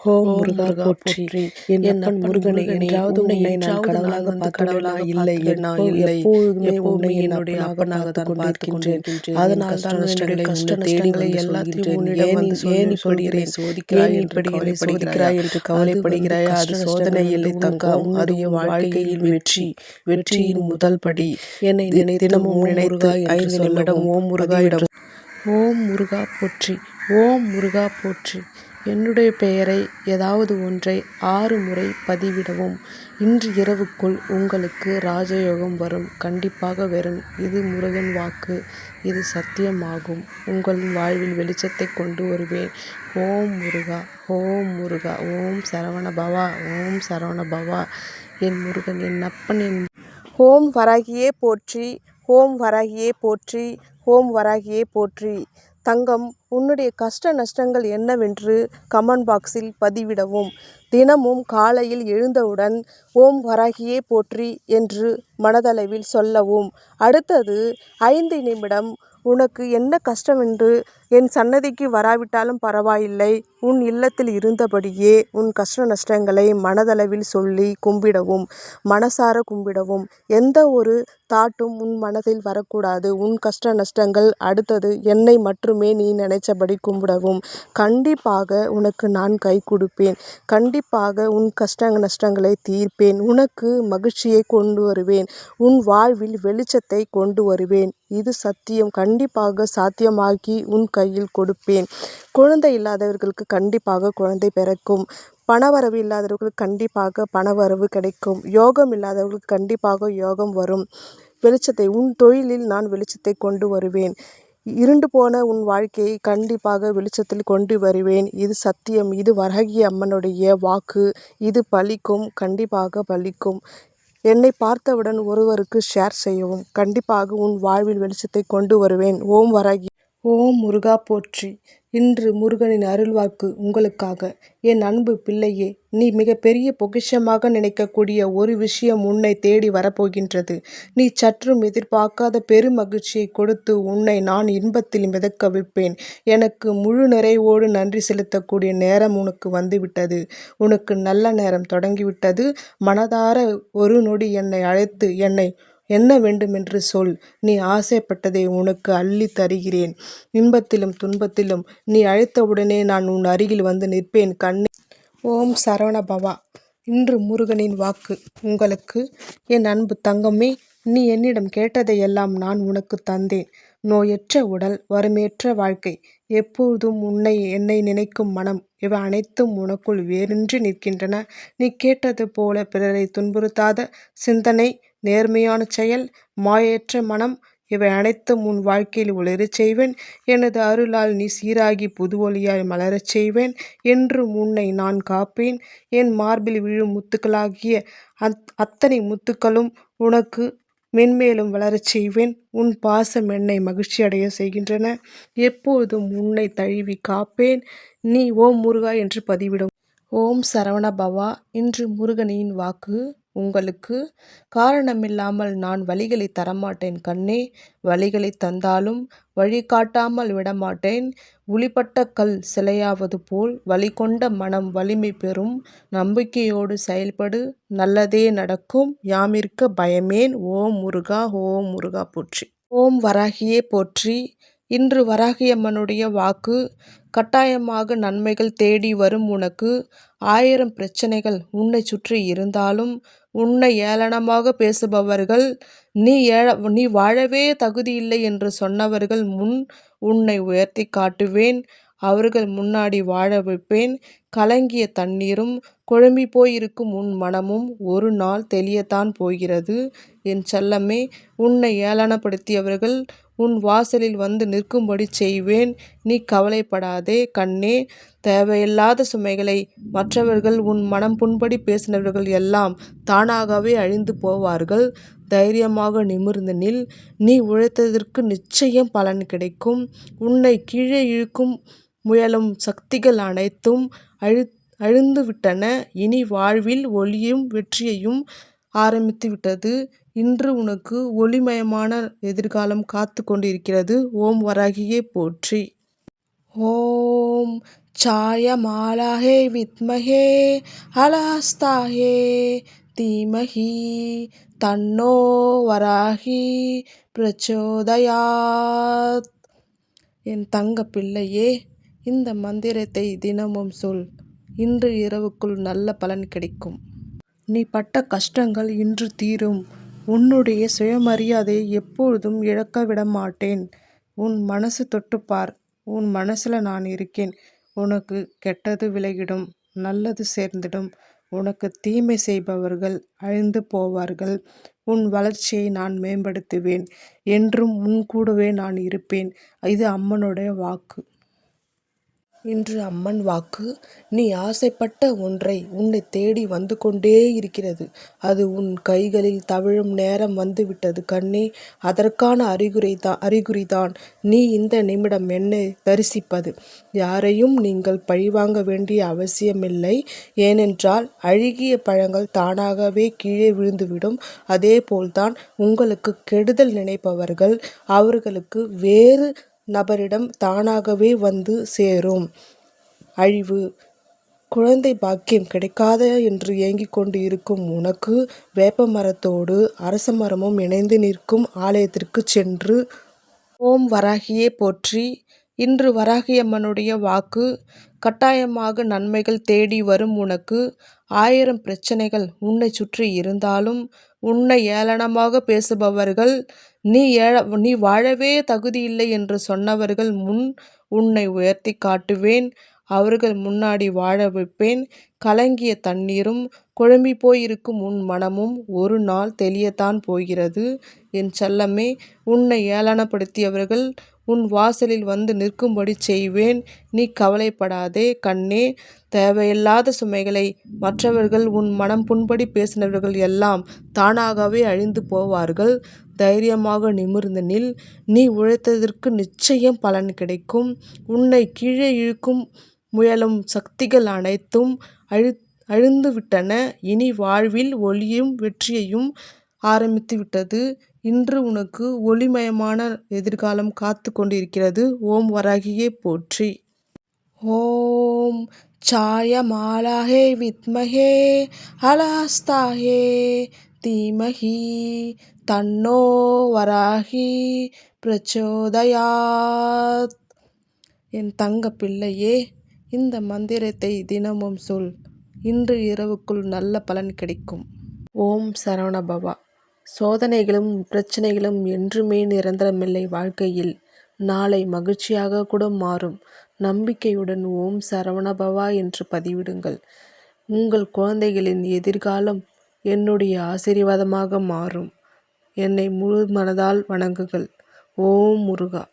ஓம் முருகா போற்றி. என் அப்பன் முருகனை என்றாவது உன்னை நான் கடவுளாக இல்லை நான் இல்லை. எப்போதுமே என்னுடைய அப்பனாக தான் பார்த்துக்கின்றேன் அதனால் தான் என்னுடைய கஷ்ட நஷ்டங்களை எல்லாத்தையும் உன்னிடம் வந்து ஏன் இப்படிகிறேன் சோதிக்கிறாய் இப்படிகளை சோதிக்கிறாய் என்று கவலைப்படுகிறாய்? அது சோதனை இல்லை தங்கம் அது என் வாழ்க்கையில் வெற்றி வெற்றியின் முதல் படி. என்னை தினமும் நினைத்து ஐந்து நிமிடம் ஓம் முருகா இடம் ஓம் முருகா போற்றி. ஓம் முருகா போற்றி. என்னுடைய பெயரை ஏதாவது ஒன்றை ஆறு முறை பதிவிடவும். இன்று இரவுக்குள் உங்களுக்கு ராஜயோகம் வரும். கண்டிப்பாக வரும் இது முருகன் வாக்கு. இது சத்தியமாகும். உங்கள் வாழ்வில் வெளிச்சத்தை கொண்டு வருவேன். ஓம் முருகா ஓம் முருகா ஓம் சரவண பவா ஓம் சரவண பவா என் முருகன் என் அப்பன் என் ஓம் வராகியே போற்றி ஓம் வராகியே போற்றி ஓம் வராகியே போற்றி. தங்கம் உன்னுடைய கஷ்ட நஷ்டங்கள் என்னவென்று கமெண்ட் பாக்ஸில் பதிவிடவும். தினமும் காலையில் எழுந்தவுடன் ஓம் வராகியே போற்றி என்று மனதளவில் சொல்லவும். அடுத்தது ஐந்து நிமிடம் உனக்கு என்ன கஷ்டம் என்று என் சன்னதிக்கு வராவிட்டாலும் பரவாயில்லை. உன் இல்லத்தில் இருந்தபடியே உன் கஷ்ட நஷ்டங்களை மனதளவில் சொல்லி கும்பிடவும் மனசார கும்பிடவும். எந்த ஒரு தாட்டும் உன் மனதில் வரக்கூடாது. உன் கஷ்ட நஷ்டங்கள் அடுத்தது என்னை மட்டுமே நீ நினைச்சபடி கும்பிடவும். கண்டிப்பாக உனக்கு நான் கை கொடுப்பேன். கண்டிப்பாக உன் கஷ்ட நஷ்டங்களை தீர்ப்பேன். உனக்கு மகிழ்ச்சியை கொண்டு வருவேன். உன் வாழ்வில் வெளிச்சத்தை கொண்டு வருவேன். இது சத்தியம். கண்டிப்பாக சாத்தியமாக்கி உன் கையில் கொடுப்பேன். குழந்தை இல்லாதவர்களுக்கு கண்டிப்பாக குழந்தை பிறக்கும். பணவரவு இல்லாதவர்களுக்கு கண்டிப்பாக பணவரவு கிடைக்கும். யோகம் இல்லாதவர்களுக்கு கண்டிப்பாக யோகம் வரும். வெளிச்சத்தை உன் தொழிலில் நான் வெளிச்சத்தை கொண்டு வருவேன். இருண்டு போன உன் வாழ்க்கையை கண்டிப்பாக வெளிச்சத்தில் கொண்டு வருவேன். இது சத்தியம். இது வரகி அம்மனுடைய வாக்கு. இது பலிக்கும். கண்டிப்பாக பலிக்கும். என்னை பார்த்தவுடன் ஒருவருக்கு ஷேர் செய்யவும். கண்டிப்பாக உன் வாழ்வில் வெளிச்சத்தை கொண்டு வருவேன். ஓம் வரகி. ஓம் முருகா போற்றி. இன்று முருகனின் அருள்வாக்கு உங்களுக்காக. என் அன்பு பிள்ளையே நீ மிகப்பெரிய பொக்கிஷமாக நினைக்கக்கூடிய ஒரு விஷயம் உன்னை தேடி வரப்போகின்றது. நீ சற்றும் எதிர்பார்க்காத பெருமகிழ்ச்சியை கொடுத்து உன்னை நான் இன்பத்தில் மிதக்க வைப்பேன். எனக்கு முழு நிறைவோடு நன்றி செலுத்தக்கூடிய நேரம் உனக்கு வந்துவிட்டது. உனக்கு நல்ல நேரம் தொடங்கிவிட்டது. மனதார ஒரு நொடி என்னை அழைத்து என்னை என்ன வேண்டுமென்று சொல். நீ ஆசைப்பட்டதை உனக்கு அள்ளி தருகிறேன். இன்பத்திலும் துன்பத்திலும் நீ அழைத்தவுடனே நான் உன் அருகில் வந்து நிற்பேன். கண்ணே. ஓம் சரவண பவா இன்று முருகனின் வாக்கு. உங்களுக்கு என் அன்பு தங்கமே நீ என்னிடம் கேட்டதையெல்லாம் நான் உனக்கு தந்தேன். நோயற்ற உடல் வறுமையற்ற வாழ்க்கை. எப்பொழுதும் உன்னை என்னை நினைக்கும் மனம் இவை அனைத்தும் உனக்குள் வேறின்றி நிற்கின்றன. நீ கேட்டது போல பிறரை துன்புறுத்தாத சிந்தனை நேர்மையான செயல் மாயற்ற மனம் இவை அனைத்தும் உன் வாழ்க்கையில் ஒளிரச் செய்வேன். எனது அருளால் நீ சீராகி புது ஒளியாய் மலரச் செய்வேன். என்று உன்னை நான் காப்பேன். என் மார்பில் விழும் முத்துக்களாகிய அத் அத்தனை முத்துக்களும் உனக்கு மென்மேலும் வளரச் செய்வேன். உன் பாசம் என்னை மகிழ்ச்சி அடைய செய்கின்றன. எப்போதும் உன்னை தழுவி காப்பேன். நீ ஓம் முருகா என்று பதிவிடும். ஓம் சரவண பவா இன்று முருகனின் வாக்கு உங்களுக்கு காரணமில்லாமல் நான் வழிகளை தரமாட்டேன் கண்ணே. வழிகளை தந்தாலும் வழிகாட்டாமல் விடமாட்டேன். உளிப்பட்ட கல் சிலையாவது போல் வழி கொண்ட மனம் வலிமை பெறும். நம்பிக்கையோடு செயல்படு. நல்லதே நடக்கும். யாமிருக்க பயமேன். ஓம் முருகா ஓம் முருகா போற்றி. ஓம் வராகியே போற்றி. இன்று வராகியம்மனுடைய வாக்கு கட்டாயமாக நன்மைகள் தேடி வரும் உனக்கு. ஆயிரம் பிரச்சனைகள் உன்னை சுற்றி இருந்தாலும் உன்னை ஏளனமாக பேசுபவர்கள் நீ ஏழ நீ வாழவே தகுதியில்லை என்று சொன்னவர்கள் முன் உன்னை உயர்த்தி காட்டுவேன். அவர்கள் முன்னாடி வாழ வைப்பேன். கலங்கிய தண்ணீரும் குழம்பி போயிருக்கும் உன் மனமும் ஒரு நாள் தெளியத்தான் போகிறது. என் செல்லமே உன்னை ஏளனப்படுத்தியவர்கள் உன் வாசலில் வந்து நிற்கும்படி செய்வேன். நீ கவலைப்படாதே கண்ணே. தேவையில்லாத சுமைகளை மற்றவர்கள் உன் மனம் புண்படி பேசினவர்கள் எல்லாம் தானாகவே அழிந்து போவார்கள். தைரியமாக நிமிர்ந்து நில். நீ உழைத்ததற்கு நிச்சயம் பலன் கிடைக்கும். உன்னை கீழே இழுக்கும் முயலும் சக்திகள் அனைத்தும் அழி அழிந்துவிட்டன இனி வாழ்வில் ஒளியும் வெற்றியையும் ஆரம்பித்து விட்டது இன்று உனக்கு ஒளிமயமான எதிர்காலம் காத்து கொண்டிருக்கிறது. ஓம் வராகியே போற்றி. ஓம் சாயமாலாகே வித்மகே அலஹஸ்தாயே தீமஹி தன்னோ வராகி பிரச்சோதயாத். என் தங்க பிள்ளையே இந்த மந்திரத்தை தினமும் சொல். இன்று இரவுக்குள் நல்ல பலன் கிடைக்கும். நீ பட்ட கஷ்டங்கள் இன்று தீரும். உன்னுடைய சுயமரியாதையை எப்பொழுதும் இழக்க விட மாட்டேன். உன் மனசு தொட்டுப்பார் உன் மனசில் நான் இருக்கேன். உனக்கு கெட்டது விலகிடும் நல்லது சேர்ந்திடும். உனக்கு தீமை செய்பவர்கள் அழிந்து போவார்கள். உன் வளர்ச்சியை நான் மேம்படுத்துவேன். என்றும் உன் கூடவே நான் இருப்பேன். இது அம்மனுடைய வாக்கு. இன்று அம்மன் வாக்கு நீ ஆசைப்பட்ட ஒன்றை உன்னை தேடி வந்து கொண்டே இருக்கிறது. அது உன் கைகளில் தவிழும் நேரம் வந்துவிட்டது கண்ணே அதற்கான அறிகுறி தான் அறிகுறிதான். நீ இந்த நிமிடம் என்னை தரிசிப்பது. யாரையும் நீங்கள் பழிவாங்க வேண்டிய அவசியமில்லை. ஏனென்றால் அழுகிய பழங்கள் தானாகவே கீழே விழுந்துவிடும். அதேபோல்தான் உங்களுக்கு கெடுதல் நினைப்பவர்கள் அவர்களுக்கு வேறு நபரிடம் தானாகவே வந்து சேரும். அழிவு குழந்தை பாக்கியம் கிடைக்காத என்று ஏங்கிக் கொண்டு இருக்கும் உனக்கு வேப்ப மரத்தோடு அரச மரமும் இணைந்து நிற்கும் ஆலயத்திற்கு சென்று ஓம் வராகியே போற்றி. இன்று வராகியம்மனுடைய வாக்கு கட்டாயமாக நன்மைகள் தேடி வரும் உனக்கு ஆயிரம் பிரச்சனைகள் உன்னை சுற்றி இருந்தாலும் உன்னை ஏளனமாக பேசுபவர்கள் நீ ஏழ நீ வாழவே தகுதியில்லை என்று சொன்னவர்கள் முன் உன்னை உயர்த்தி காட்டுவேன். அவர்கள் முன்னாடி வாழ வைப்பேன். கலங்கிய தண்ணீரும் குழம்பி போயிருக்கும் உன் மனமும் ஒரு நாள் தெளியத்தான் போகிறது. என் செல்லமே உன்னை ஏளனப்படுத்தியவர்கள் உன் வாசலில் வந்து நிற்கும்படி செய்வேன். நீ கவலைப்படாதே கண்ணே. தேவையில்லாத சுமைகளை மற்றவர்கள் உன் மனம் புண்படி பேசினவர்கள் எல்லாம் தானாகவே அழிந்து போவார்கள். தைரியமாக நிமிர்ந்து நில். நீ உழைத்ததற்கு நிச்சயம் பலன் கிடைக்கும். உன்னை கீழே இழுக்கும் முயலும் சக்திகள் அனைத்தும் அழி அழிந்து விட்டன இனி வாழ்வில் ஒளியும் வெற்றியையும் ஆரம்பித்து விட்டது இன்று உனக்கு ஒளிமயமான எதிர்காலம் காத்து கொண்டிருக்கிறது. ஓம் வராகியே போற்றி. ஓம் சாயமாலாஹே வித்மகே அலஹஸ்தாயே தீமஹி தன்னோ வராகி பிரச்சோதயாத். என் தங்க பிள்ளையே இந்த மந்திரத்தை தினமும் சொல். இன்று இரவுக்குள் நல்ல பலன் கிடைக்கும். ஓம் சரவணபவா. சோதனைகளும் பிரச்சனைகளும் என்றுமே நிரந்தரமில்லை வாழ்க்கையில். நாளை மகிழ்ச்சியாக கூட மாறும். நம்பிக்கையுடன் ஓம் சரவணபவா என்று பதிவிடுங்கள். உங்கள் குழந்தைகளின் எதிர்காலம் என்னுடைய ஆசீர்வாதமாக மாறும். என்னை முழு மனதால் வணங்குங்கள். ஓம் முருகா.